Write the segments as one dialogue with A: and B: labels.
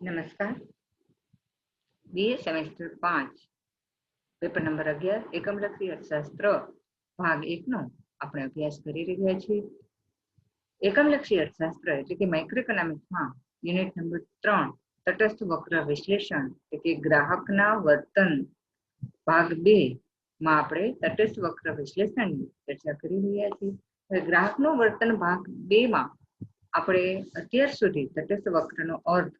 A: નમસ્કાર BA semester પાંચ paper number અગિયાર એકમલક્ષી અર્થશાસ્ત્ર ભાગ એકનો આપણે અભ્યાસ કરી રહ્યા છીએ. એકમલક્ષી અર્થશાસ્ત્ર એટલે કે માઇક્રો ઇકોનોમિક્સમાં યુનિટ નંબર ત્રણ, તટસ્થ વક્ર વિશ્લેષણ એટલે કે ગ્રાહકના વર્તન. ભાગ બે, માં આપણે તટસ્થ વક્ર વિશ્લેષણની ચર્ચા કરી રહ્યા છીએ. ગ્રાહકનું વર્તન ભાગ બે માં આપણે અત્યાર સુધી તટસ્થ વક્રનો અર્થ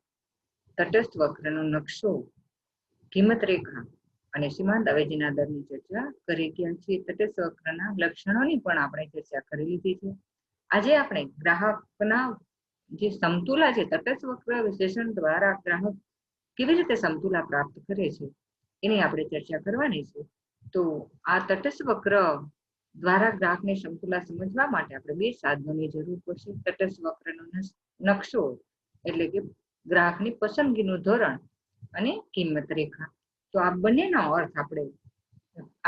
A: તટસ્થ વક્રનો નકશો, કિંમત રેખા અને સીમાંત અવેજીના દરની ચર્ચા કરી ગયા છીએ તટસ્થ વક્રના લક્ષણોની પણ આપણે ચર્ચા કરી લીધી છે. આજે આપણે ગ્રાહકના જે સમતુલા છે, તટસ્થ વક્ર વિશ્લેષણ દ્વારા ગ્રાહક કેવી રીતે સમતુલા પ્રાપ્ત કરે છે, એની આપણે ચર્ચા કરવાની છે. તો આ તટસ્થ વક્ર દ્વારા ગ્રાહકને સમતુલા સમજવા માટે આપણે બે સાધનોની જરૂર પડશે. તટસ્થ વક્રનો નકશો એટલે કે ગ્રાહકની પસંદગીનું ધોરણ અને કિંમત રેખા. તો આ બંનેનો અર્થ આપણે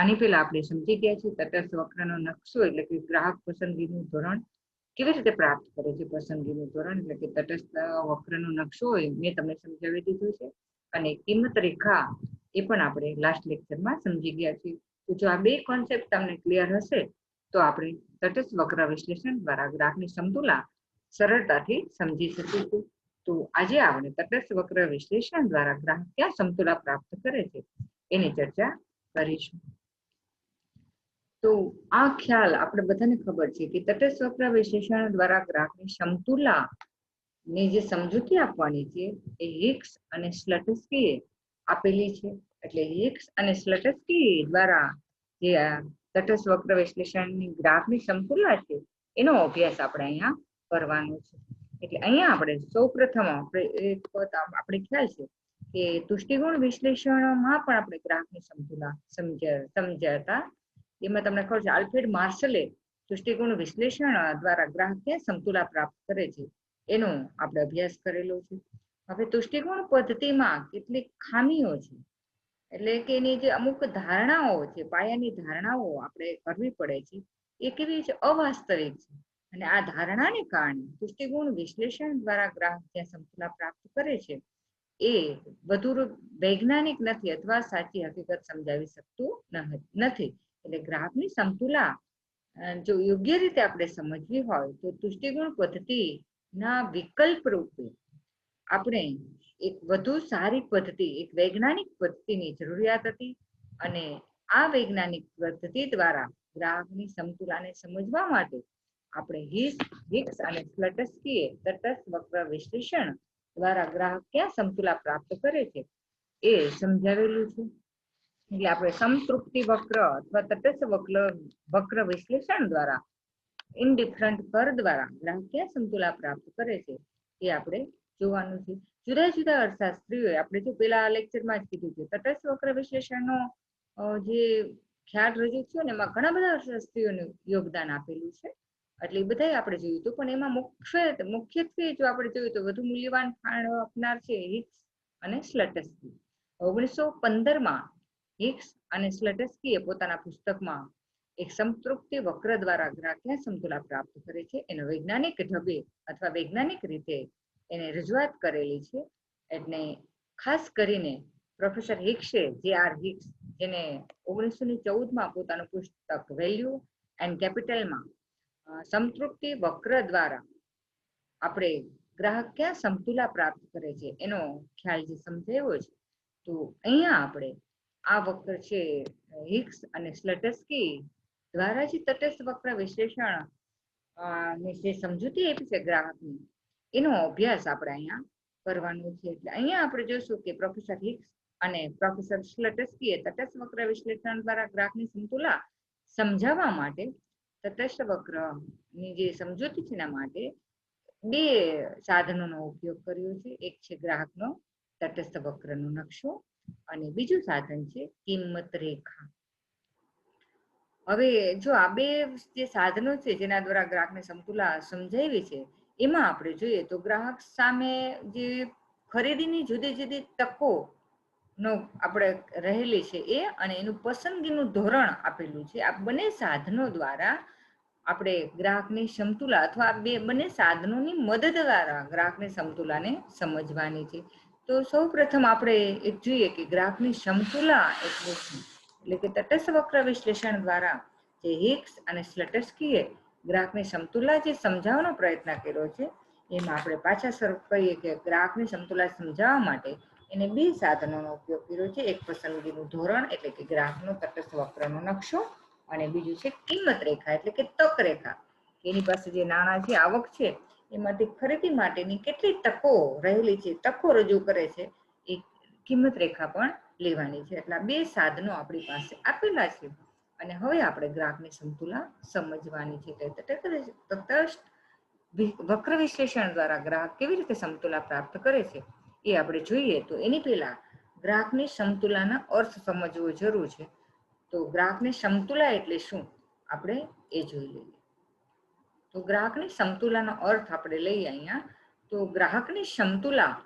A: આની પહેલા આપણે સમજી ગયા છીએ તટસ્થ વક્રનો નકશો એટલે કે ગ્રાહક પસંદગીનું ધોરણ કેવી રીતે પ્રાપ્ત કરે છે પસંદગીનું ધોરણ એટલે કે તટસ્થ વક્રનો નકશો હોય, મેં તમને સમજાવી દીધું છે. અને કિંમત રેખા એ પણ આપણે લાસ્ટ લેક્ચરમાં સમજી ગયા છીએ. તો જો આ બે કોન્સેપ્ટ તમને ક્લિયર હશે, તો આપણે તટસ્થ વક્ર વિશ્લેષણ દ્વારા ગ્રાહકની સમતુલા સરળતાથી સમજી શકીશું. તો આજે આપણે તટસ્થ વક્ર વિશ્લેષણ દ્વારા ગ્રાહક ક્યાં સમતુલા પ્રાપ્ત કરે છે એની ચર્ચા કરીશું. તો આ ખ્યાલ આપણે બધાને ખબર છે કે તટસ્થ વક્ર વિશ્લેષણ દ્વારા ગ્રાહકની સમતુલા ની જે સમજૂતી આપવાની છે એ હિક્સ અને સ્લટસ્કી આપેલી છે. એટલે હિક્સ અને સ્લટસ્કી દ્વારા જે તટસ્થ વક્ર વિશ્લેષણની ગ્રાફની સમતુલા છે એનો અભ્યાસ આપણે અહીંયા કરવાનો છે. એટલે અહીંયા આપણે સૌ પ્રથમ આપણે એક આપણે ખ્યાલ છે કે તુષ્ટિગુણ વિશ્લેષણમાં પણ આપણે ગ્રાહકની સમતુલા સમજાતા એમાં તમને ખબર છે, આલ્ફ્રેડ માર્શલે તુષ્ટિગુણ વિશ્લેષણ દ્વારા ગ્રાહક ક્યાં સમતુલા પ્રાપ્ત કરે છે. એનો આપણે અભ્યાસ કરેલો છે. હવે તુષ્ટિગુણ પદ્ધતિમાં કેટલીક ખામીઓ છે. એટલે કે એની જે અમુક ધારણાઓ છે, પાયાની ધારણાઓ આપણે કરવી પડે છે. એ કેવી છે અવાસ્તવિક છે? અને આ ધારણાને કારણે દૃષ્ટિકોણ વિશ્લેષણ દ્વારા ગ્રાહક જ્યાં સમતુલા પ્રાપ્ત કરે છે, એ વધુ વૈજ્ઞાનિક નથી અથવા સાચી હકીકત સમજાવી શકતું નથી. એટલે ગ્રાહકની સમતુલા જો યોગ્ય રીતે આપણે સમજવી હોય તો તુષ્ટિગુણ પદ્ધતિના વિકલ્પ રૂપે આપણે એક વધુ સારી પદ્ધતિ, એક વૈજ્ઞાનિક પદ્ધતિની જરૂરિયાત હતી અને આ વૈજ્ઞાનિક પદ્ધતિ દ્વારા ગ્રાહકની સમતુલાને સમજવા માટે આપણે હિસ હિક્સ અને સ્લટસ્કીએ તટસ્થ વક્ર વિશ્લેષણ દ્વારા ગ્રાહક ક્યાં સમતુલા પ્રાપ્ત કરે છે? એ સમજાવેલું છે. એટલે આપણે સમતૃપ્તિ વક્ર અથવા તટસ્થ વક્ર વક્ર વિશ્લેષણ દ્વારા ઇનડિફરન્ટ કર દ્વારા ગ્રાહક ક્યાં સમતુલા પ્રાપ્ત કરે છે? એ આપણે જોવાનું છે. જુદા જુદા અર્થશાસ્ત્રીઓએ આપણે જો પેલા લેક્ચરમાં જ કીધું છે, તટસ્થ વક્ર વિશ્લેષણનો જે ખ્યાલ રજૂ થયો ને, એમાં ઘણા બધા અર્થશાસ્ત્રીઓનું યોગદાન આપેલું છે. એટલે એ બધા આપણે જોયું હતું. પણ એમાં મુખ્ય મુખ્યત્વે જો આપણે જોયું તો વધુ મૂલ્યવાન ફાળો આપનાર છે હિક્સ અને સ્લટસ્કી. ઓગણીસો પંદરમાં હિક્સ અને સ્લટસ્કીએ પોતાના પુસ્તકમાં એક સંતૃપ્તિ વક્ર દ્વારા ગ્રાહકને સમતુલા પ્રાપ્ત કરે છે. એનો વૈજ્ઞાનિક ઢબે અથવા વૈજ્ઞાનિક રીતે એને રજૂઆત કરેલી છે. એટલે ખાસ કરીને પ્રોફેસર હિક્સે જે આર હિક્સ જેને ઓગણીસો ને ચૌદમાં પોતાનું પુસ્તક વેલ્યુ એન્ડ કેપિટલમાં સંતૃપ્તિ વક્ર દ્વારા આપણે ગ્રાહક ક્યાં સમતુલા પ્રાપ્ત કરે છે એનો ખ્યાલ જે સમજાયો છે, તો અહીંયા આપણે આ વક્ર છે, હિક્સ અને સ્લટસ્કી દ્વારા જે તટસ્થ વક્ર વિશ્લેષણ ને જે સમજૂતી આપી છે ગ્રાહકની, એનો અભ્યાસ આપણે અહીંયા કરવાનો છે. એટલે અહીંયા આપણે જોઈશું કે પ્રોફેસર હિક્સ અને પ્રોફેસર સ્લટસ્કીએ તટસ્થ વક્ર વિશ્લેષણ દ્વારા ગ્રાહકની સમતુલા સમજાવવા માટે તટસ્થ વક્રની જે સમજૂતી છે એના માટે બે સાધનોનો ઉપયોગ કર્યો છે. એક છે ગ્રાહકનો તટસ્થ વક્રનો નકશો અને બીજું સાધન છે કિંમત રેખા. હવે જો આ બે જે સાધનો છે જેના દ્વારા ગ્રાહકને સમતુલા સમજાવી છે, એમાં આપણે જોઈએ તો ગ્રાહક સામે જે ખરીદીની જુદી જુદી તકો નો આપણે રહેલી છે એ અને એનું પસંદગીનું ધોરણ આપેલું છે. આ બંને સાધનો દ્વારા આપણે ગ્રાહકની સમતુલા અથવા બે બંને સાધનોની મદદ દ્વારા ગ્રાહકની સમતુલાને સમજવાની છે. તો સૌ પ્રથમ આપણે એક જોઈએ કે ગ્રાહકની સમતુલા એટલે એટલે કે તટસ્થ વક્ર વિશ્લેષણ દ્વારા જે હિક્સ અને સ્લટસ્કીએ ગ્રાહકની સમતુલા જે સમજાવવાનો પ્રયત્ન કર્યો છે, એમાં આપણે પાછા સ્વરૂપ કહીએ કે ગ્રાહકની સમતુલા સમજાવવા માટે એને બે સાધનોનો ઉપયોગ કર્યો છે. એક પસંદગીનું ધોરણ એટલે કે ગ્રાહકનો તટસ્થ વક્રનો નકશો અને બીજું છે કિંમત રેખા, એટલે કે તક રેખા. એની પાસે જે નાણાં છે આવક છે, એમાંથી ખરીદી માટેની કેટલી તકો રહેલી છે, તકો રજૂ કરે છે, એ કિંમત રેખા પણ લેવાની છે. એટલે બે સાધનો આપણી પાસે આપેલા છે. અને હવે આપણે ગ્રાહકની સંતુલા સમજવાની છે. વક્ર વિશ્લેષણ દ્વારા ગ્રાહક કેવી રીતે સમતુલા પ્રાપ્ત કરે છે, એ આપણે જોઈએ તો એની પહેલા ગ્રાહકની સમતુલાના અર્થ સમજવો જરૂર છે. તો ગ્રાહકની સમતુલા એટલે શું? આપણે એ જોઈ લઈએ. તો ગ્રાહકની સમતુલાનો અર્થ આપણે લઈએ અહીંયા. તો ગ્રાહકની સમતુલા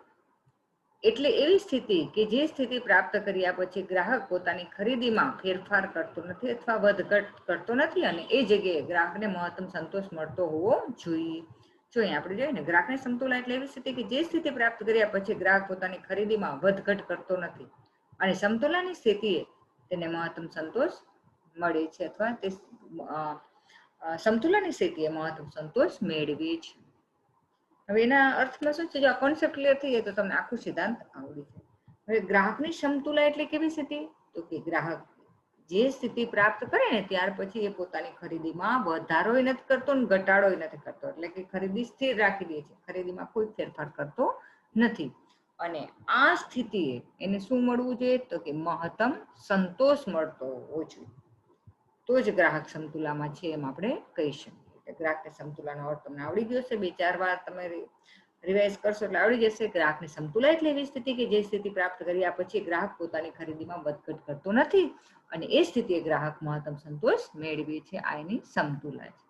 A: એટલે એવી સ્થિતિ કે જે સ્થિતિ પ્રાપ્ત કર્યા પછી ગ્રાહક પોતાની ખરીદીમાં ફેરફાર કરતો નથી અથવા વધઘટ કરતો નથી અને એ જગ્યાએ ગ્રાહકને મહત્તમ સંતોષ મળતો હોવો જોઈએ. જો અહીંયા આપણે જોઈએ ને, ગ્રાહકની સમતુલા એટલે એવી સ્થિતિ કે જે સ્થિતિ પ્રાપ્ત કર્યા પછી ગ્રાહક પોતાની ખરીદીમાં વધઘટ કરતો નથી. અને સમતુલાની સ્થિતિએ તેને મહત્તમ સંતોષ મળે છે અથવા તે સમતુલાની સ્થિતિએ મહત્તમ સંતોષ મેળવે છે. હવે એના અર્થમાં શું છે? જો આ કોન્સેપ્ટ ક્લિયર થઈ જાય તો તમને આખું સિદ્ધાંત આવડી જાય હવે ગ્રાહકની સમતુલા એટલે કેવી સ્થિતિ? તો કે ગ્રાહક જે સ્થિતિ પ્રાપ્ત કરે ને ત્યાર પછી એ પોતાની ખરીદીમાં વધારો નથી કરતો ને ઘટાડો નથી કરતો. એટલે કે ખરીદી સ્થિર રાખી દે છે. ખરીદીમાં કોઈ ફેરફાર કરતો નથી. અને આ સ્થિતિએ એને શું મળવું જોઈએ? તો કે મહત્તમ સંતોષ મળતો હોવો જોઈએ. તો જ ગ્રાહક સમતુલામાં છે એમ આપણે કહી શકીએ. એટલે ગ્રાહકની સમતુલાનો અર્થ તમને આવડી ગયો છે બે ચાર વાર તમે રિવાઇઝ કરશો એટલે આવડી જશે. ગ્રાહકની સમતુલા એટલે એવી સ્થિતિ કે જે સ્થિતિ પ્રાપ્ત કર્યા પછી ગ્રાહક પોતાની ખરીદીમાં વધઘટ કરતો નથી અને એ સ્થિતિએ ગ્રાહક મહત્તમ સંતોષ મેળવે છે, આ એની સમતુલા છે.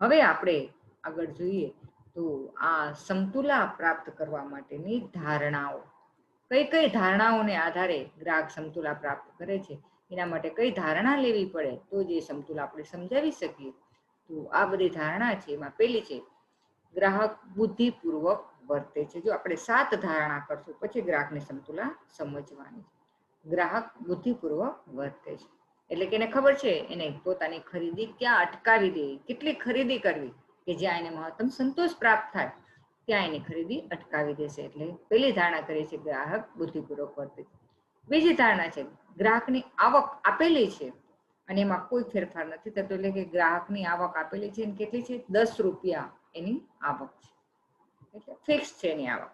A: હવે આપણે આગળ જોઈએ તો આ સમતુલા પ્રાપ્ત કરવા માટેની ધારણાઓ. કઈ કઈ ધારણાઓને આધારે ગ્રાહક સમતુલા પ્રાપ્ત કરે છે? એના માટે કઈ ધારણા લેવી પડે? તો જે સમતુલા આપણે સમજાવી શકીએ. તો આ બધી ધારણા છે. એમાં પેલી છે, ગ્રાહક બુદ્ધિપૂર્વક વર્તે છે. જો આપણે સાત ધારણા કરશું, પછી ગ્રાહકની સમતુલા સમજવાની છે. ગ્રાહક બુદ્ધિપૂર્વક વર્તે છે. એટલે કે એને ખબર છે, એને પોતાની ખરીદી ક્યાં અટકાવી દેવી કેટલી ખરીદી કરવી? કે જ્યાં એને મહત્તમ સંતોષ પ્રાપ્ત થાય, ત્યાં એની ખરીદી અટકાવી દેશે. એટલે પહેલી ધારણા કરીએ છે ગ્રાહક બુદ્ધિપૂર્વક વર્તે. બીજી ધારણા છે ગ્રાહકની આવક આપેલી છે અને એમાં કોઈ ફેરફાર નથી થતો, એટલે કે ગ્રાહકની આવક આપેલી છે કેટલી છે? દસ રૂપિયા એની આવક છે. એટલે ફિક્સ છે એની આવક.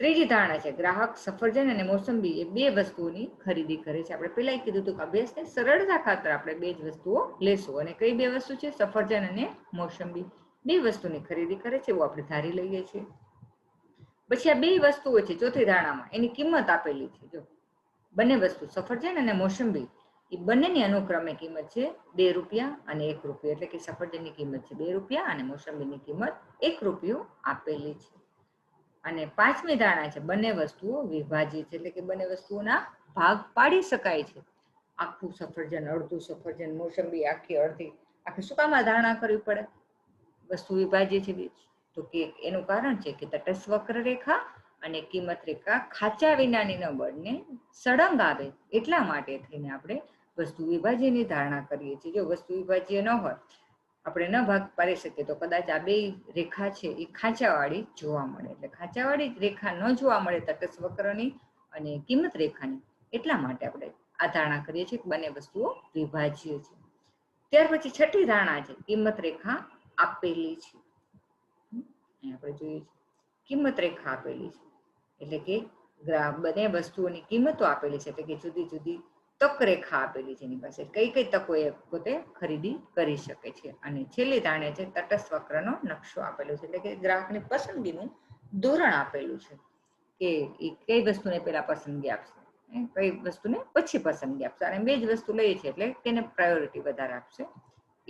A: ત્રીજી ધારણા છે ગ્રાહક સફરજન અને મોસંબી એ બે વસ્તુઓની ખરીદી કરે છે. આપણે પહેલા કીધું હતું કે અભ્યાસને સરળતા ખાતર આપણે બે જ વસ્તુઓ લેશું. અને કઈ બે વસ્તુ છે? સફરજન અને મોસંબી. બે વસ્તુની ખરીદી કરે છે, એવું આપણે ધારી લઈએ છીએ. પછી આ બે વસ્તુઓ છે, ચોથી ધારણામાં એની કિંમત આપેલી છે, જો. બંને વસ્તુ સફરજન અને મોસંબી, એ બંનેની અનુક્રમે કિંમત છે બે રૂપિયા અને એક રૂપિયો. એટલે કે સફરજનની કિંમત છે બે રૂપિયા અને મોસંબીની કિંમત એક રૂપિયો આપેલી છે. અને પાંચમી ધારણા છે, બંને વસ્તુઓ વિભાજિત છે. એટલે કે બંને વસ્તુઓના ભાગ પાડી શકાય છે. આખું સફરજન, અડધું સફરજન, મોસંબી, આખી અડધી. આખી શું કામ ધારણા કરવી પડે? વસ્તુ વિભાજ્ય છે. તો કે એનું કારણ છે કે તટસ્થ વક્ર રેખા અને કિંમત રેખા ખાચા વિનાની ન બળને સળંગ આવે એટલા માટે થઈને આપણે વસ્તુ વિભાજ્યની ધારણા કરીએ છીએ જો વસ્તુ વિભાજ્ય ન હોય, આપણે ન ભાગ પાડી શકીએ, તો કદાચ આ બે રેખા છે એ ખાંચાવાળી જોવા મળે એટલે ખાંચાવાળી રેખા ન જોવા મળે તટસ્થ વક્રની અને કિંમત રેખાની, એટલા માટે આપણે આ ધારણા કરીએ છીએ બંને વસ્તુઓ વિભાજ્ય છે ત્યાર પછી છઠ્ઠી ધારણા છે કિંમત રેખા આપેલી છે. આપણે જોઈએ છે. કિંમત રેખા આપેલી છે. એટલે કે બંને વસ્તુઓની કિંમતો આપેલી છે. એટલે કે જુદી જુદી તક રેખા આપેલી છે એની પાસે. કઈ કઈ તકો એ પોતે ખરીદી કરી શકે છે. અને છેલ્લે ધારણા છે તટસ્થ વક્રનો નકશો આપેલો છે. એટલે કે ગ્રાહકની પસંદગીનું ધોરણ આપેલું છે કે એ કઈ વસ્તુને પહેલા પસંદગી આપશે. કઈ વસ્તુને પછી પસંદગી આપશે. અને બે જ વસ્તુ લઈએ છે એટલે તેને પ્રાયોરિટી વધારે આપશે.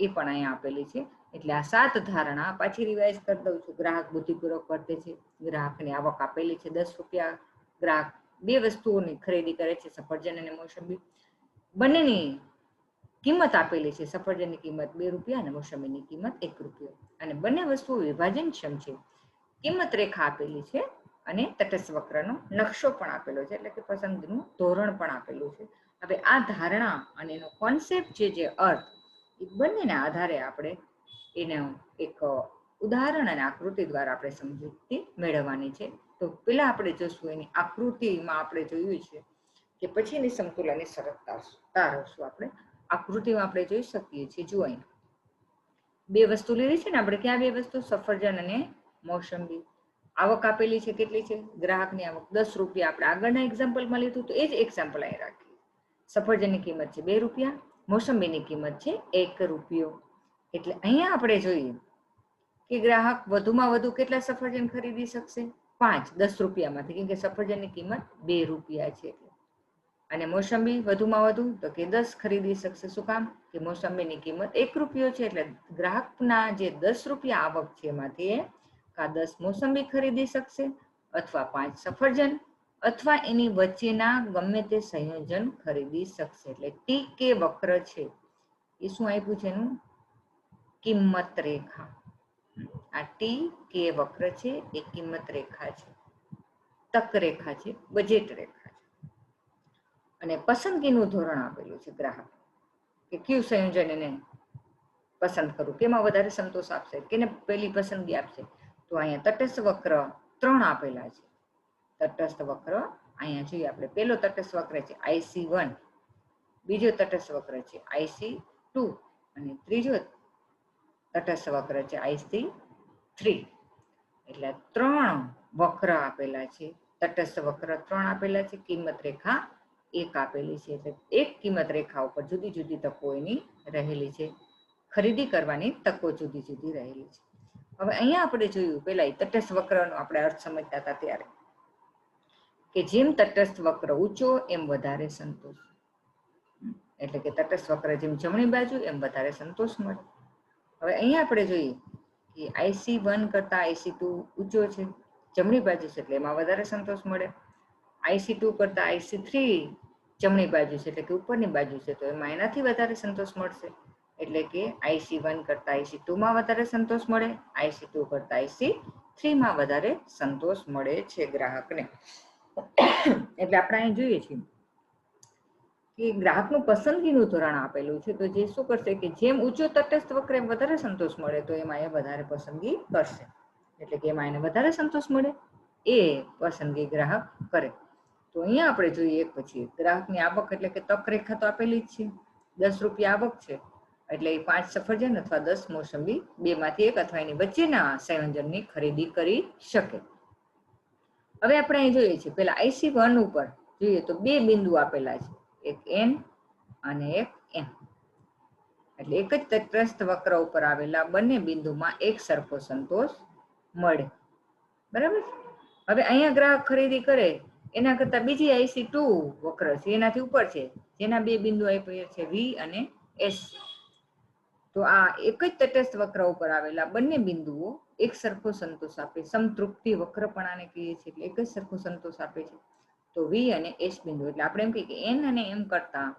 A: એ પણ અહીંયા આપેલી છે. એટલે આ સાત ધારણા પાછી રિવાઇઝ કરી દઉં છું. ગ્રાહક બુદ્ધિપૂર્વક વર્તે છે. ગ્રાહકની આવક આપેલી છે. દસ રૂપિયા ગ્રાહક બે વસ્તુઓની ખરીદી કરે છે. સફરજન અને મોસંબી. બંનેની કિંમત આપેલી છે. સફરજનની કિંમત બે રૂપિયા અને મોસંબીની કિંમત એક રૂપિયો. અને બંને વસ્તુઓ વિભાજનક્ષમ છે. કિંમત રેખા આપેલી છે અને તટસ્થ વક્રનો નકશો પણ આપેલો છે. એટલે કે પસંદગીનું ધોરણ પણ આપેલું છે. હવે આ ધારણા અને એનો કોન્સેપ્ટ છે જે અર્થ એ બંનેના આધારે આપણે એને એક ઉદાહરણ અને આકૃતિ દ્વારા આપણે સમજૂતી મેળવવાની છે. તો પેલા આપણે જોશું એની આકૃતિમાં આપણે જોયું છે કે પછીની સમતુલાની સરળતા તારવશું આપણે આકૃતિમાં આપણે જોઈ શકીએ છીએ. જુઓ બે વસ્તુ લીધી છે ને આપણે ક્યાં બે વસ્તુ? સફરજન અને મોસંબી. આવક આપેલી છે કેટલી છે? ગ્રાહકની આવક દસ રૂપિયા. આપણે આગળના એક્ઝામ્પલમાં લીધું તો એ જ એક્ઝામ્પલ અહીં રાખીએ. સફરજનની કિંમત છે બે રૂપિયા. મોસંબીની કિંમત છે એક રૂપિયો. એટલે અહીંયા આપણે જોઈએ કે ગ્રાહક વધુમાં વધુ કેટલા સફરજન ખરીદી શકશે? પાંચ, દસ રૂપિયામાંથી કેમ કે સફરજનની કિંમત બે રૂપિયા છે અને મોસંબી વધુમાં વધુ તો કે દસ ખરીદી શકશે. શું કામ? કે મોસંબીની કિંમત એક રૂપિયો છે એટલે ગ્રાહકના જે દસ રૂપિયા આવક છે એમાંથી કા દસ મોસંબી ખરીદી શકશે અથવા પાંચ સફરજન અથવા એની વચ્ચેના ગમે તે સંયોજન ખરીદી શકશે. એટલે ટી કે વક્ર છે. એ શું આપ્યું છે એનું? કિંમત રેખા. આ ટી કે વક્ર છે, એ કિંમત રેખા છે. તક રેખા છે, બજેટ રેખા છે. અને પસંદગીનું ધોરણ આપેલું છે ગ્રાહક. કે કયું સંયોજન એને પસંદ કરવું? કેમાં વધારે સંતોષ આપશે? કેને પહેલી પસંદગી આપશે? તો અહીંયા તટસ્થ વક્ર ત્રણ આપેલા છે. તટસ્થ વક્ર, અહીંયા જોઈએ આપણે પેલો તટસ્થ વક્ર છે આઈસી વન બીજો તટસ્થ વક્ર છે આઈસી ટુ અને ત્રીજો તટસ્થ વક્ર છે આઈસી થ્રી એટલે ત્રણ વક્ર આપેલા છે, તટસ્થ વક્ર ત્રણ આપેલા છે, કિંમત રેખા એક આપેલી છે. એટલે એક કિંમત રેખા ઉપર જુદી જુદી તકો એની રહેલી છે. ખરીદી કરવાની તકો જુદી જુદી રહેલી છે. હવે અહીંયા આપણે જોયું પેલા તટસ્થ વક્રનો આપણે અર્થ સમજતા હતા ત્યારે. કે જેમ તટસ્થ વક્ર ઊંચો, એમ વધારે સંતોષ. એટલે કે તટસ્થ વક્ર જેમ જમણી બાજુ, એમ વધારે સંતોષ મળે. હવે અહીંયા આપણે જોઈએ કે આઈસી વન કરતા આઈસી ટુ ઊંચો છે. જમણી બાજુ છે એટલે એમાં વધારે સંતોષ મળે. આઈસી ટુ કરતા આઈસી થ્રી જમણી બાજુ છે એટલે કે ઉપરની બાજુ છે, તો એમાં એનાથી વધારે સંતોષ મળશે. એટલે કે આઈસી વન કરતા આઈસી ટુમાં વધારે સંતોષ મળે. આઈસી ટુ કરતા આઈસી થ્રીમાં વધારે સંતોષ મળે છે ગ્રાહકને. એટલે આપણે અહીં જોઈએ છીએ કે ગ્રાહકનું પસંદગીનું ધોરણ આપેલું છે. તો જે શું કરશે કે જેમ ઊંચો તટસ્થ વક્ર, એમ વધારે સંતોષ મળે, તો એમાં એ વધારે પસંદગી કરશે. એટલે કે એમાં એને વધારે સંતોષ મળે, એ પસંદગી ગ્રાહક કરે. તો અહીંયા આપણે જોઈએ એક પછી, ગ્રાહકની આવક એટલે કે તક રેખા તો આપેલી જ છે. દસ રૂપિયા આવક છે. એટલે એ પાંચ સફરજન અથવા દસ મોસંબી બેમાંથી એક અથવા એની વચ્ચેના સંયોજનની ખરીદી કરી શકે. હવે આપણે અહીં જોઈએ છીએ. પેલા આઈસી વન ઉપર જોઈએ તો બે બિંદુ આપેલા છે. એક એન અને એક એમ એટલે એક જ તટસ્થ વક્ર ઉપર આવેલા બંને બિંદુમાં એક સરખો સંતોષ મળે. બરાબર? હવે અહીંયા ગ્રાહક ખરીદી કરે, એના કરતા બીજી આઈસી ટુ વક્ર છે, એનાથી ઉપર છે. જેના બે બિંદુ આપ્યા છે વી અને એસ તો આ એક જ તટસ્થ વક્ર ઉપર આવેલા બંને બિંદુઓ એક સરખો સંતોષ આપે. સમતૃપ્તિ વક્રપણાને કહીએ છીએ એટલે એક જ સરખો સંતોષ આપે છે. તો વી અને એસ બિંદુ. એટલે આપણે એમ કહીએ કે એન અને એમ કરતા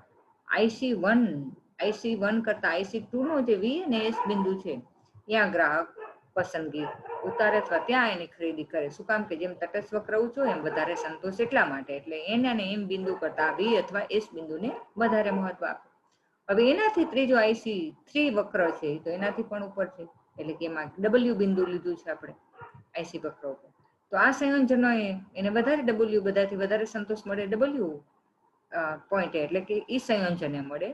A: I C one I C one કરતા આઈસી ટુ નો જે વી અને એસ બિંદુ છે, ત્યાં ગ્રાહક પસંદગી ઉતારે અથવા ત્યાં એની ખરીદી કરે. શું કામ કે જેમ તટસ્થ વક્ર ઊંચો, એમ વધારે સંતોષ એટલા માટે. એટલે એન અને એમ બિંદુ કરતા વી અથવા એસ બિંદુને વધારે મહત્વ આપે. હવે એનાથી ત્રીજો આઈસી થ્રી વક્ર છે, તો એનાથી પણ ઉપર છે. એટલે કે એમાં ડબલ્યુ બિંદુ લીધું છે આપણે, આઈસી વક્ર ઉપર. તો આ સંયોજનો એને વધારે ડબલ્યુ બધાથી વધારે સંતોષ મળે ડબલ્યુ પોઈન્ટ એટલે કે ઈ સંયોજને મળે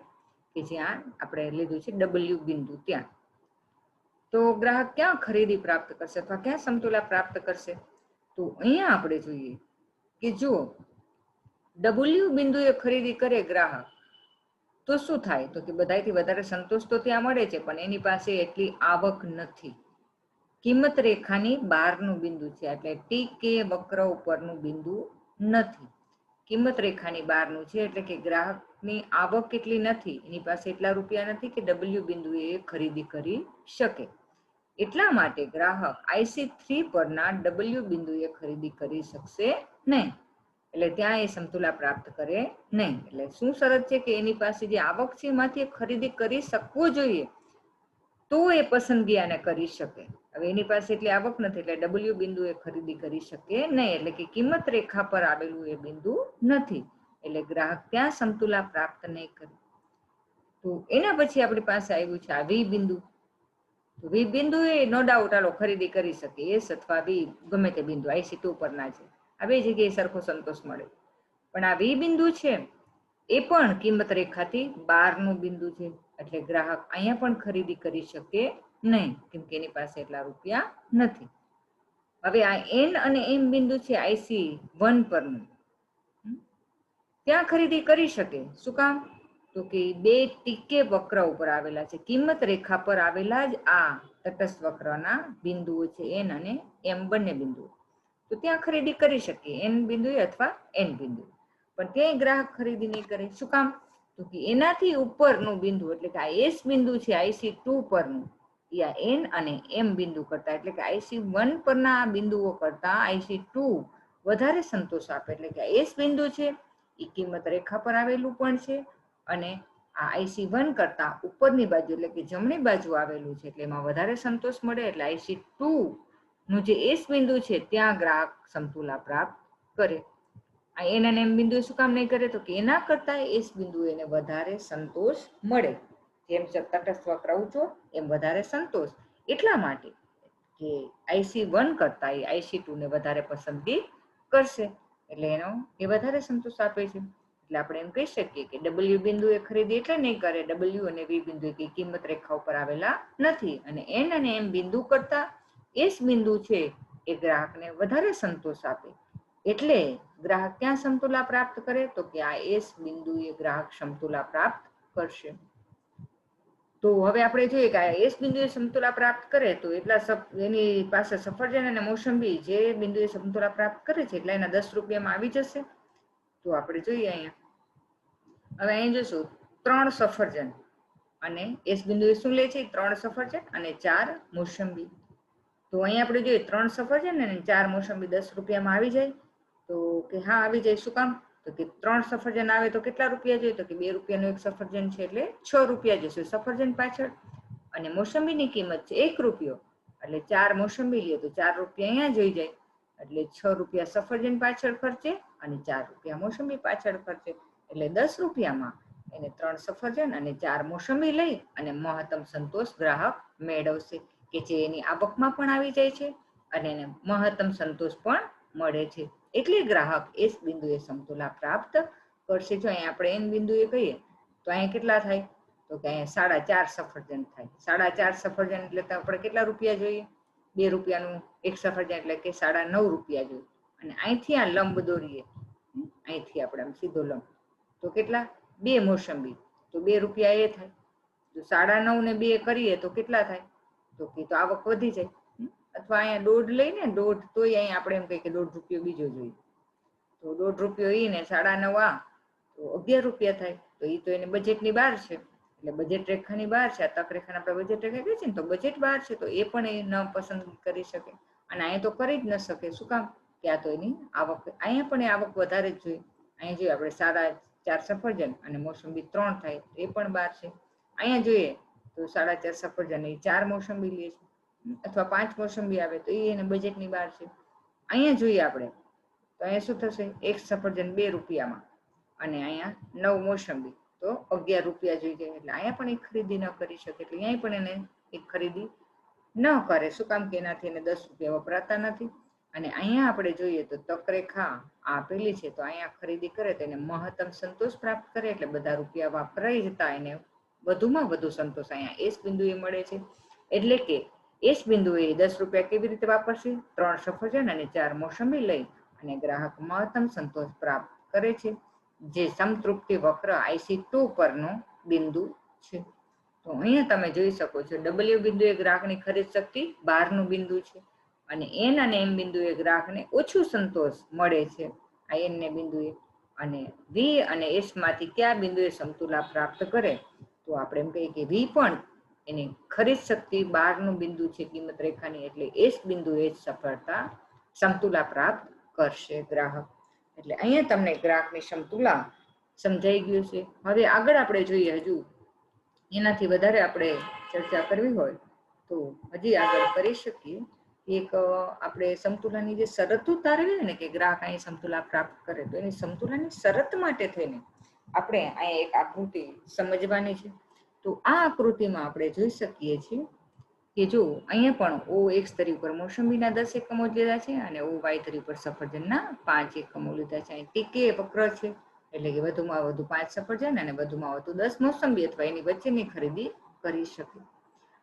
A: કે જ્યાં આપણે લીધું છે ડબલ્યુ બિંદુ ત્યાં. તો ગ્રાહક ક્યાં ખરીદી પ્રાપ્ત કરશે અથવા ક્યાં સમતુલા પ્રાપ્ત કરશે? તો અહીંયા આપણે જોઈએ કે જો ડબલ્યુ બિંદુએ ખરીદી કરે ગ્રાહક તો શું થાય? તો કે બધાથી વધારે સંતોષ તો ત્યાં મળે છે, પણ એની પાસે એટલી આવક નથી. કિંમત રેખાની બહારનું બિંદુ છે, એટલે ટી કે વક્ર ઉપરનું બિંદુ નથી. કિંમત રેખાની બહારનું છે, એટલે કે ગ્રાહકની આવક એટલી નથી. એની પાસે એટલા રૂપિયા નથી કે ડબલ્યુ બિંદુએ એ ખરીદી કરી શકે. એટલા માટે ગ્રાહક આઈસી થ્રી પરના ડબલ્યુ બિંદુએ ખરીદી કરી શકશે નહીં. એટલે ત્યાં એ સમતુલા પ્રાપ્ત કરે નહીં. એટલે શું શરત છે કે એની પાસે જે આવક છે એમાંથી ખરીદી કરી શકવો જોઈએ, તો એ પસંદગી આને કરી શકે. હવે એની પાસે એટલી આવક નથી, એટલે ડબલ્યુ બિંદુ એ ખરીદી કરી શકે નહીં, એટલે કે કિંમત રેખા પર આવેલું એ બિંદુ નથી. એટલે ગ્રાહક ત્યાં સમતુલા પ્રાપ્ત નહીં કરે. તો એના પછી આપણી પાસે આવ્યું છે આ વી બિંદુ. તો વી બિંદુ એ નો ડાઉટ આલો ખરીદી કરી શકે એસ અથવા વી ગમે તે બિંદુ આઈસી ટુ પરના છે. આ બે જગ્યાએ સરખો સંતોષ મળે. પણ આ વી બિંદુ છે, એ પણ કિંમત રેખાથી બહારનું બિંદુ છે. એટલે ગ્રાહક અહીંયા પણ ખરીદી કરી શકે નહીં, કેમ કે એની પાસે એટલા રૂપિયા નથી. હવે આ એન અને એમ બિંદુ છે આઈસી વન પરનું. ત્યાં ખરીદી કરી શકે. શું કામ? તો કે બે ટીકે વક્ર ઉપર આવેલા છે. કિંમત રેખા પર આવેલા જ આ તટસ્થ વક્રના બિંદુઓ છે એન અને એમ બંને બિંદુઓ. તો ત્યાં ખરીદી કરી શકીએ એન બિંદુ અથવા એન બિંદુ પણ ક્યાંય ગ્રાહક ખરીદી નહીં કરે. શું કામ? તો કે એનાથી ઉપરનું બિંદુ, એટલે કે આ એસ બિંદુ છે આઈસી ટુ પરનું, એ આ એન અને એમ બિંદુ કરતા, એટલે કે આઈસી વન પરના બિંદુઓ કરતા આઈસી ટુ વધારે સંતોષ આપે. એટલે કે એસ બિંદુ છે, એ કિંમત રેખા પર આવેલું પણ છે અને આ આઈસી વન કરતા ઉપરની બાજુ, એટલે કે જમણી બાજુ આવેલું છે, એટલે એમાં વધારે સંતોષ મળે, એટલે આઈસી ટુ નું જે એસ બિંદુ છે, ત્યાં ગ્રાહક સમતુલા પ્રાપ્ત કરે. એન એમ બિંદુ શું કામ નહીં કરે તો કે એના કરતા એસ બિંદુ એને વધારે સંતોષ મળે. જેમ તટસ્થ વક્ર ઊંચો એમ વધારે સંતોષ. એટલા માટે કે આઈસી વન કરતા એ આઈસી ટુ ને વધારે પસંદગી કરશે. એટલે એનો એ વધારે સંતોષ આપે છે. એટલે આપણે એમ કહી શકીએ કે ડબલ્યુ બિંદુ એ ખરીદી એટલે નહીં કરે ડબલ્યુ અને વી બિંદુ એ કિંમત રેખા ઉપર આવેલા નથી. અને એન અને એમ બિંદુ કરતા એસ બિંદુ છે એ ગ્રાહકને વધારે સંતોષ આપે. એટલે ગ્રાહક ક્યાં સમતુલા પ્રાપ્ત કરે? તો કે આ એસ બિંદુ એ ગ્રાહક સમતુલા પ્રાપ્ત કરશે. તો હવે આપણે જોઈએ કે આ એસ બિંદુએ સમતુલા પ્રાપ્ત કરે તો એટલા એની પાસે સફરજન અને મોસંબી જે બિંદુએ સમતુલા પ્રાપ્ત કરે છે એટલે એના દસ રૂપિયામાં આવી જશે. તો આપણે જોઈએ અહીંયા. હવે અહીં જોશું, ત્રણ સફરજન અને એસ બિંદુએ શું લે છે? ત્રણ સફરજન અને ચાર મોસંબી. તો અહીંયા આપણે જોઈએ ત્રણ સફરજન ને ચાર મોસંબી દસ રૂપિયામાં આવી જાય. તો કે હા, આવી જાય, શું કામ? તો કે ત્રણ સફરજન આવે તો કેટલા રૂપિયા જોઈએ? તો કે બે રૂપિયાનું એક સફરજન છે એટલે છ રૂપિયા જશે. સફરજન પાછળ અને મોસંબીની કિંમત છે એક રૂપિયો. એટલે ચાર મોસંબી લે તો ચાર રૂપિયા અહીંયા જોઈ જાય. એટલે છ રૂપિયા સફરજન પાછળ ખર્ચે અને ચાર રૂપિયા મોસંબી પાછળ ખર્ચે. એટલે દસ રૂપિયામાં એને ત્રણ સફરજન અને ચાર મોસંબી લઈ અને મહત્તમ સંતોષ ગ્રાહક મેળવશે. કે જે એની આવકમાં પણ આવી જાય છે અને એને મહત્તમ સંતોષ પણ મળે છે. એટલે ગ્રાહક એ બિંદુએ સમતુલા પ્રાપ્ત કરશે. જો અહીંયા આપણે એન બિંદુએ કહીએ, તો અહીંયા કેટલા થાય? તો કે અહીંયા સાડા ચાર સફરજન થાય. સાડા ચાર સફરજન એટલે તો આપણે કેટલા રૂપિયા જોઈએ? બે રૂપિયાનું, એક સફરજન એટલે કે સાડા નવ રૂપિયા જોઈએ. અને અહીંથી આ લંબ દોરીએ અહીંથી આપણે આમ સીધો લંબ. તો કેટલા? બે મોસંબી. તો બે રૂપિયા એ થાય. જો સાડા નવ ને બે કરીએ તો કેટલા થાય? તો કે તો આવક વધી જાય. અથવા અહીંયા દોઢ લઈને દોઢ, તોય અહીંયા આપણે એમ કહીએ કે દોઢ રૂપિયો બીજો જોઈએ. તો દોઢ રૂપિયો એ ને સાડા નવ આ, તો અગિયાર રૂપિયા થાય. તો એ તો એને બજેટની બહાર છે. એટલે બજેટ રેખાની બહાર છે. આ તક રેખાને આપણે બજેટ રેખા કહીએ છીએ ને, તો બજેટ બહાર છે. તો એ પણ એ ન પસંદ કરી શકે. અને અહીંયા તો કરી જ ન શકે. શું કામ? કે આ તો એની આવક, અહીંયા પણ એ આવક વધારે જ જોઈએ. અહીંયા જોઈએ આપણે સાડા ચાર સફરજન અને મોસંબી ત્રણ થાય. એ પણ બહાર છે. અહીંયા જોઈએ તો સાડા ચાર સફરજન, એ ચાર મોસંબી લે છે. અથવા પાંચ મોસંબી આવે તો એ એને બજેટની બહાર છે. અહીંયા જોઈએ આપણે, તો અહીંયા શું થશે? એક સફરજન બે રૂપિયામાં અને અહીંયા નવ મોસંબી તો અગિયાર રૂપિયા જોઈ જાય એટલે અહીંયા પણ એ ખરીદી ન કરી શકે, એટલે અહીંયા પણ એને એ ખરીદી ન કરે. શું કામ કે એનાથી એને દસ રૂપિયા વપરાતા નથી? અને અહીંયા આપણે જોઈએ તો તકરેખા આપેલી છે, તો અહીંયા ખરીદી કરે તો એને મહત્તમ સંતોષ પ્રાપ્ત કરે, એટલે બધા રૂપિયા વાપરાઈ જતા એને વધુમાં વધુ સંતોષ અહીંયા એસ બિંદુએ મળે છે. એટલે કે એસ બિંદુએ દસ રૂપિયા કેવી રીતે વાપરશે? ત્રણ સફરજન અને ચાર મોસંબી લઈ અને ગ્રાહક મહત્તમ સંતોષ પ્રાપ્ત કરે છે. જે સંતૃપ્તિ વક્ર આઈસી ટુ પરનો બિંદુ છે. તો અહીંયા તમે જોઈ શકો છો ડબલ્યુ બિંદુ એ ગ્રાહકની ખરીદ શક્તિ બહારનું બિંદુ છે અને એન અને એમ બિંદુ એ ગ્રાહકને ઓછું સંતોષ મળે છે. આ એન ને બિંદુએ અને વી અને એસમાંથી કયા બિંદુએ સમતુલા પ્રાપ્ત કરે? તો આપણે એમ કહીએ કે વી પણ એની ખરીદ શક્તિ બહારનું બિંદુ છે કિંમત રેખાની, એટલે એ જ બિંદુ એ જ સફળતા સમતુલા પ્રાપ્ત કરશે ગ્રાહક. એટલે અહીંયા તમને ગ્રાહકની સમતુલા સમજાઈ ગયું છે. હવે આગળ આપણે જોઈએ હજુ. એનાથી વધારે આપણે ચર્ચા કરવી હોય તો હજી આગળ કરી શકીએ. એક આપણે સમતુલાની જે શરતો તારવી ને કે ગ્રાહક અહીં સમતુલા પ્રાપ્ત કરે તો એની સમતુલાની શરત માટે થઈને આપણે અહીંયા એક આકૃતિ સમજવાની છે. તો આ આકૃતિમાં આપણે જોઈ શકીએ છીએ કે જો અહીંયા પણ ઓ એક્સ તરી ઉપર મોસંબીના દસ એકમો લીધા છે અને ઓ વાય તરી ઉપર સફરજનના પાંચ એકમો લીધા છે. અહીં ટીકે વક્ર છે, એટલે કે વધુમાં વધુ પાંચ સફરજન અને વધુમાં વધુ દસ મોસંબી અથવા એની વચ્ચેની ખરીદી કરી શકે.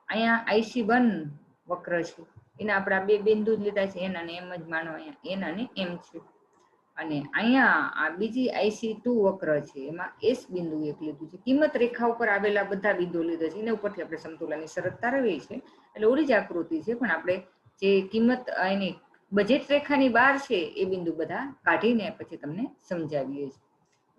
A: અહીંયા આઈસી વન વક્ર છે. એના આપણા બે બિંદુ જ લીધા છે, એન અને એમ જ માનો અહીંયા એન અને એમ છે. અને અહીંયા આ બીજી આઈસી ટુ વક્ર છે, એમાં એસ બિંદુ એક લીધું છે. કિંમત રેખા ઉપર આવેલા બધા બિંદુ લીધા છે. એના ઉપરથી આપણે સમતુલાની શરત તારવીએ છીએ એટલે ઓલી જ આકૃતિ છે, પણ આપણે જે કિંમત એની બજેટ રેખાની બહાર છે, એ બિંદુ બધા કાઢીને પછી તમને સમજાવીએ છીએ.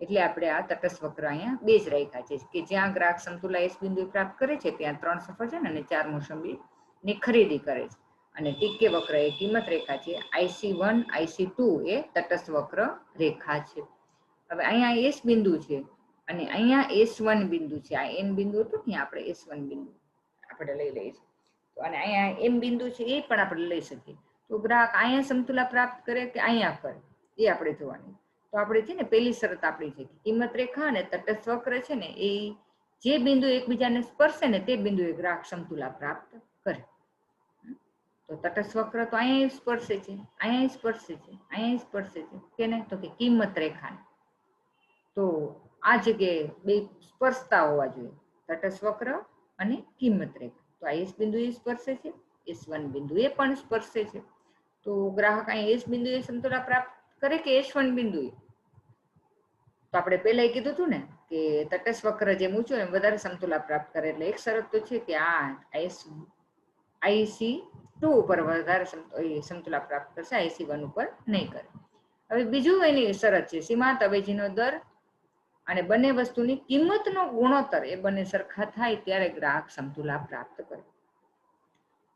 A: એટલે આપણે આ તટસ્થ વક્ર અહીંયા બે જ રાખ્યા છે, કે જ્યાં ગ્રાહક સમતુલા એસ બિંદુ પ્રાપ્ત કરે છે, ત્યાં ત્રણ સફરજન અને ચાર મોસંબી ની ખરીદી કરે છે. અને ટીકે વક્ર એ કિંમત રેખા છે. આઈસી વન આઈસી ટુ એ તટસ્થ વક્ર રેખા છે. હવે અહીંયા એસ બિંદુ છે અને અહીંયા એસ વન બિંદુ છે. આ એન બિંદુ હતું ને, આપણે એસ વન બિંદુ આપણે લઈ લઈએ છીએ. અને અહીંયા એમ બિંદુ છે એ પણ આપણે લઈ શકીએ. તો ગ્રાહક અહીંયા સમતુલા પ્રાપ્ત કરે કે અહીંયા કરે? એ આપણે જોવાની. તો આપણે છે ને પેલી શરત આપણી છે કિંમત રેખા અને તટસ્થ વક્ર છે ને, એ જે બિંદુ એકબીજાને સ્પર્શે ને, તે બિંદુએ ગ્રાહક સમતુલા પ્રાપ્ત કરે. તો તટસ્થ વક્ર તો અહીંયા સ્પર્શે છે, અહીંયા સ્પર્શે છે, અહીંયા સ્પર્શે છે. કેને? તો કે કિંમત રેખાને. તો આ જગ્યાએ બે સ્પર્શતા હોવા જોઈએ. તટસ્થ વક્ર અને કિંમત રેખા. તો આ એસ બિંદુ એ સ્પર્શે છે, એસ વન બિંદુ એ પણ સ્પર્શે છે. તો ગ્રાહક અહીં એસ એ સમતુલા પ્રાપ્ત કરે કે એસ વન બિંદુએ? તો આપણે પહેલા કીધું હતું ને કે તટસ્થ વક્ર જેમ ઊંચો એમ વધારે સમતુલા પ્રાપ્ત કરે. એટલે એક શરત તો છે કે આ એસ આઈસી ટુ ઉપર વધારે સમતુલા પ્રાપ્ત કરશે આઈસી વન ઉપર નહીં કરે. હવે બીજું એની શરત છે સીમાંત અવેજીનો દર અને બંને વસ્તુની કિંમતનો ગુણોત્તર, એ બંને સરખા થાય ત્યારે ગ્રાહક સમતુલા પ્રાપ્ત કરે.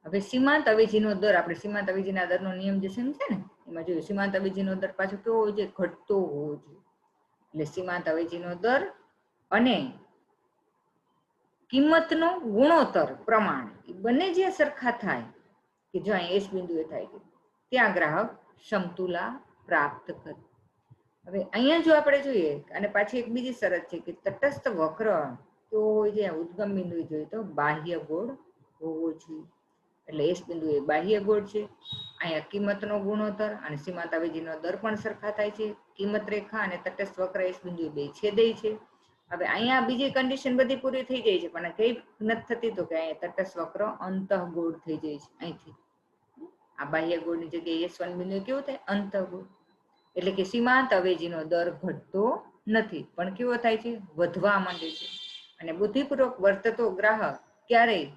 A: હવે સીમાંત અવેજીનો દર, આપણે સીમાંત અવેજીના દરનો નિયમ જે સમજે ને એમાં જોયું સીમાંત અવેજીનો દર પાછો કેવો હોય છે? ઘટતો હોવો જોઈએ. એટલે સીમાંત અવેજીનો દર અને કિંમતનો ગુણોત્તર પ્રમાણ, એ બંને જે સરખા થાય કે જો અહીં એસ બિંદુએ થાય છે ત્યાં ગ્રાહક સમતુલા પ્રાપ્ત કરે. હવે અહીંયા જો આપણે જોઈએ, અને પાછી એક બીજી શરત છે કે તટસ્થ વક્ર કેવો હોય છે ઉદ્ગમ બિંદુએ જોઈએ તો બાહ્ય ગોળ હોવો જોઈએ. એટલે એસ બિંદુ એ બાહ્ય ગોળ છે. અહીંયા કિંમતનો ગુણોત્તર અને સીમાંત અવેજીનો દર પણ સરખા થાય છે. કિંમત રેખા અને તટસ્થ વક્ર એસ બિંદુ બે છેદે છે. હવે અહીંયા બીજી કન્ડિશન બધી પૂરી થઈ જાય છે, પણ કઈ નથી થતી તો કે અહીંયા તટસ્થ વક્ર અંતઃગોળ થઈ જાય છે, અહીંથી. આ બાહ્ય ગોળની જગ્યાએ એસ વન બિંદુ કેવું થાય? અંતઃગોળ. એટલે કે સીમાંત અવેજીનો દર ઘટતો નથી, પણ કેવો થાય છે? વધવા માંડે છે. અને બુદ્ધિપૂર્વક વર્તતો ગ્રાહક ક્યારેય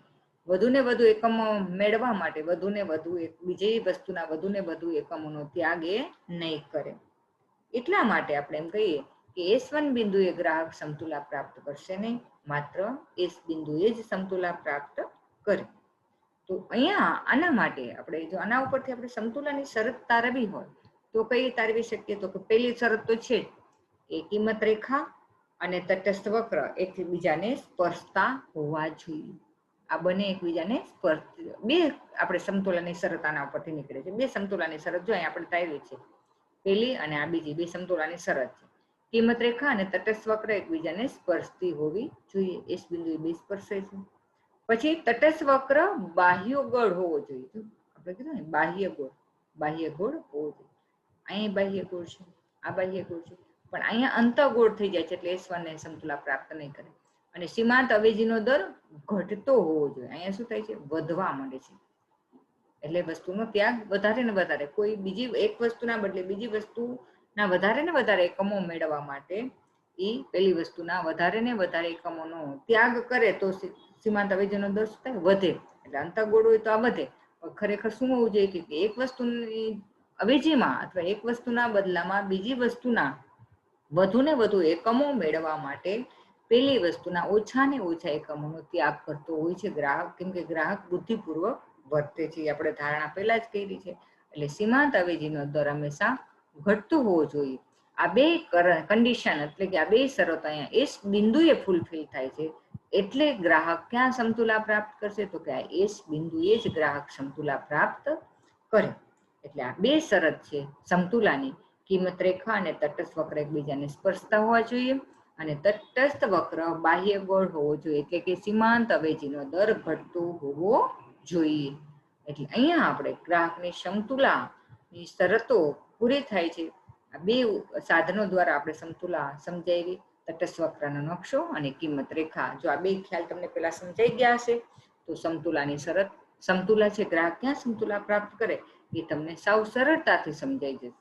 A: વધુને વધુ એકમો મેળવવા માટે વધુને વધુ એક, બીજી વસ્તુના વધુને વધુ એકમોનો ત્યાગ એ નહીં કરે. એટલા માટે આપણે એમ કહીએ કે એસ વન બિંદુએ ગ્રાહક સમતુલા પ્રાપ્ત કરશે નહીં, માત્ર એસ બિંદુએ જ સમતુલા પ્રાપ્ત કરે. તો અહીંયા આના માટે આપણે જો આના ઉપરથી આપણે સમતુલાની શરત તારવી હોય, તો કઈ તારવી શકીએ? તો કે પહેલી શરત તો છે એ કિંમત રેખા અને તટસ્થ વક્ર એકબીજાને સ્પર્શતા હોવા જોઈએ. આ બંને એકબીજાને સ્પર્શ, બે આપણે સમતુલાની શરત આના ઉપરથી નીકળે છે. બે સમતુલાની શરત જો અહીંયા આપણે તારવી છે, પહેલી અને આ બીજી બે સમતુલાની શરત છે. કિંમત રેખા અને તટસ્થ વક્ર એકબીજાને સ્પર્શતી હોવી જોઈએ. એસ બિંદુ બે સ્પર્શે છે. પછી તટસ્થ વક્ર બાહ્ય ગોળ હોવો જોઈએ. આપણે કીધું ને, બાહ્ય ગોળ બાહ્ય ગોળ હોવો જોઈએ. અહીંયા બાહ્ય ગોળ છે, આ બાહ્ય ગોળ છે. પણ અહીંયા અંતઃગોળ થઈ જાય છે એટલે એસ ને સમતુલા પ્રાપ્ત નહીં કરે. અને સીમાંત અવેજીનો દર ઘટતો હોવો જોઈએ. અહીંયા શું થાય છે? વધવા માંડે છે. એટલે વસ્તુનો ત્યાગ વધારે ને વધારે. કોઈ બીજી એક વસ્તુના બદલે બીજી વસ્તુના વધારે ને વધારે એકમો મેળવવા માટે એ પેલી વસ્તુના વધારે ને વધારે એકમોનો ત્યાગ કરે તો સીમાંત અવેજીનો દર થાય, વધે. એટલે અંતગોળ હોય તો આ વધે. ખરેખર શું હોવું જોઈએ કે એક વસ્તુની અવેજીમાં અથવા એક વસ્તુના બદલામાં બીજી વસ્તુના વધુ ને વધુ એકમો મેળવવા માટે પેલી વસ્તુના ઓછા ને ઓછા એકમોનો ત્યાગ કરતો હોય છે ગ્રાહક. કેમ કે ગ્રાહક બુદ્ધિપૂર્વક વર્તે છે આપણે ધારણા પહેલા જ કરી છે. એટલે સીમાંત અવેજીનો દર હંમેશા ઘટતો હોવું જોઈએ. આ બે કન્ડિશન એટલે કે આ બે શરતો અહીંયા, એ બિંદુએ ફૂલફિલ થાય છે. એટલે ગ્રાહક ક્યાં સમતુલા પ્રાપ્ત કરશે તો કે આ એસ બિંદુએ જ ગ્રાહક સમતુલા પ્રાપ્ત કરે. એટલે આ બે શરત છે, સમતુલાની. કિંમત રેખા અને તટસ્થ વક્ર એકબીજાને સ્પર્શતા હોવા જોઈએ અને તટસ્થ વક્ર બાહ્ય ગોળ હોવો જોઈએ. એટલે કે સીમાંત અવેજીનો દર ઘટતો હોવો જોઈએ. એટલે અહીંયા આપણે ગ્રાહકની સમતુલાની શરતો પૂરી થાય છે. આ બે સાધનો દ્વારા આપણે સમતુલા સમજાવી તટસ્થ વક્રનો નકશો અને કિંમત રેખા. જો આ બે ખ્યાલ તમને પહેલા સમજાઈ ગયા હશે, તો સમતુલાની શરત, સમતુલા છે ગ્રાહક ક્યાં સમતુલા પ્રાપ્ત કરે, એ તમને સાવ સરળતાથી સમજાઈ જશે.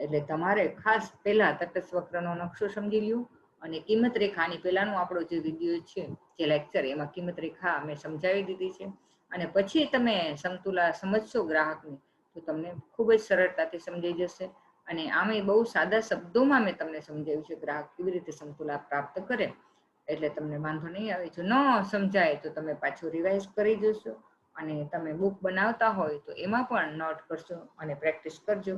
A: એટલે તમારે ખાસ પહેલા તટસ્થ વક્રનો નકશો સમજી લ્યો અને કિંમત રેખાની પહેલાનો આપણો જે વીડિયો છે, જે લેક્ચર, એમાં કિંમત રેખા અમે સમજાવી દીધી છે. અને પછી તમે સમતુલા સમજશો ગ્રાહકની તો તમને ખૂબ જ સરળતાથી સમજાઈ જશે. અને આમે બહુ સાદા શબ્દોમાં મેં તમને સમજાવ્યું છે, ગ્રાહક કેવી રીતે સમતુલા પ્રાપ્ત કરે, એટલે તમને વાંધો નહીં આવે. જો ન સમજાય તો તમે પાછું રિવાઇઝ કરી જશો અને તમે બુક બનાવતા હોય તો એમાં પણ નોટ કરશો અને પ્રેક્ટિસ કરજો.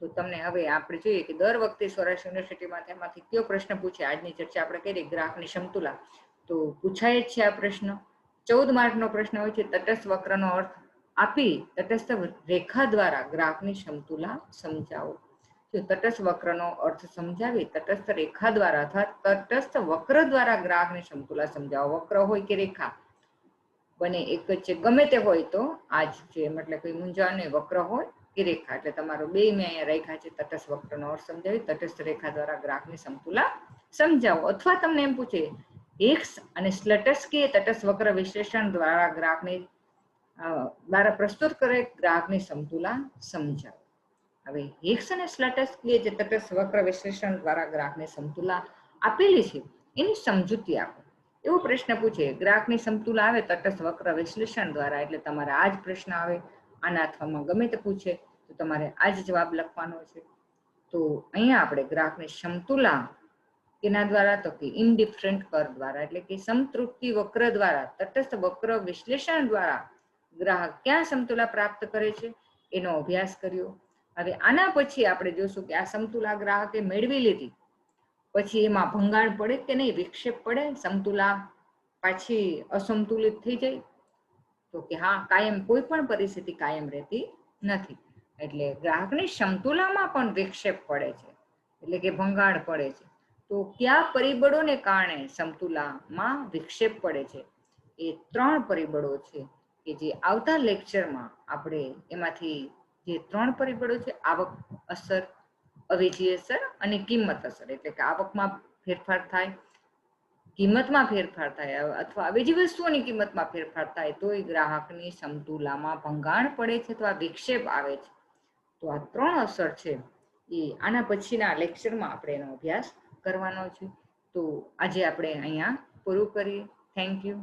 A: તો તમને હવે આપણે જોઈએ કે દર વખતે સૌરાષ્ટ્ર યુનિવર્સિટીમાંથી એમાંથી કયો પ્રશ્ન પૂછે? આજની ચર્ચા આપણે કરીએ ગ્રાહકની સમતુલા તો પૂછાય જ છે આ પ્રશ્ન. ચૌદ માર્કનો પ્રશ્ન હોય છે, તટસ્થ વક્રનો અર્થ આપી તટસ્થ રેખા દ્વારા ગ્રાહકની સમતુલા સમજાવો. જો તટસ્થ વક્રનો અર્થ સમજાવી, તટસ્થ રેખા દ્વારા અથવા તટસ્થ વક્ર દ્વારા ગ્રાહકની સમતુલા સમજાવો. વક્ર હોય કે રેખા? બને એક જ છે. ગમે તે હોય તો આજ છે મતલબ કોઈ મૂંઝાણ વક્ર હોય કે રેખા. એટલે તમારો બે મેં અહીંયા રેખા છે. તટસ્થ વક્રનો અર્થ સમજાવી, તટસ્થ રેખા દ્વારા ગ્રાહકની સમતુલા સમજાવો. અથવા તમને એમ પૂછે એક્સ અને સ્લટસ્કીય તટસ્થ વક્ર વિશ્લેષણ દ્વારા ગ્રાહકની દ્વારા પ્રસ્તુત કરે ગ્રાહકની સમતુલા સમજાવો. હવે એક્સ અને સ્લટસ્કીય જે તટસ્થ વક્ર વિશ્લેષણ દ્વારા ગ્રાહકની સમતુલા આપેલી છે, એની સમજૂતી આપો. એવો પ્રશ્ન પૂછે, ગ્રાહકની સમતુલા આવે, તટસ્થ વક્ર વિશ્લેષણ દ્વારા? એટલે તમારે આ જ પ્રશ્ન આવે, આના અથવામાં ગમે તે પૂછે, તો તમારે આ જ જવાબ લખવાનો છે. તો અહીંયા આપણે ગ્રાહકની સમતુલા કેના દ્વારા, તો કે ઇનડિફરન્ટ કર દ્વારા, એટલે કે સમતૃપ્તિ વક્ર દ્વારા, તટસ્થ વક્ર વિશ્લેષણ દ્વારા ગ્રાહક ક્યાં સમતુલા પ્રાપ્ત કરે છે એનો અભ્યાસ કર્યો. હવે આના પછી આપણે જોશું કે આ સમતુલા ગ્રાહકે મેળવી લીધી. પછી એમાં ભંગાણ પડે કે નહીં, વિક્ષેપ પડે, સમતુલા પાછી અસંતુલિત થઈ જાય. તો કે હા, કાયમ કોઈ પણ પરિસ્થિતિ કાયમ રહેતી નથી. એટલે ગ્રાહકની સમતુલામાં પણ વિક્ષેપ પડે છે. એટલે કે ભંગાણ પડે છે. તો કયા પરિબળોને કારણે સમતુલામાં વિક્ષેપ પડે છે? એ ત્રણ પરિબળો છે. કે જે આવતા લેક્ચરમાં આપણે એમાંથી જે ત્રણ પરિબળો છે, આવક, અસર, અવેજી અસર અને કિંમત અસર. એટલે કે આવકમાં ફેરફાર થાય, કિંમતમાં ફેરફાર થાય અથવા અવેજી વસ્તુઓની કિંમતમાં ફેરફાર થાય તો એ ગ્રાહકની સમતુલામાં ભંગાણ પડે છે અથવા વિક્ષેપ આવે છે. તો આ ત્રણ અસર છે એ આના પછીના લેક્ચરમાં આપણે એનો અભ્યાસ કરવાનો છે. તો આજે આપણે અહીંયા પૂરું કરીએ. Thank you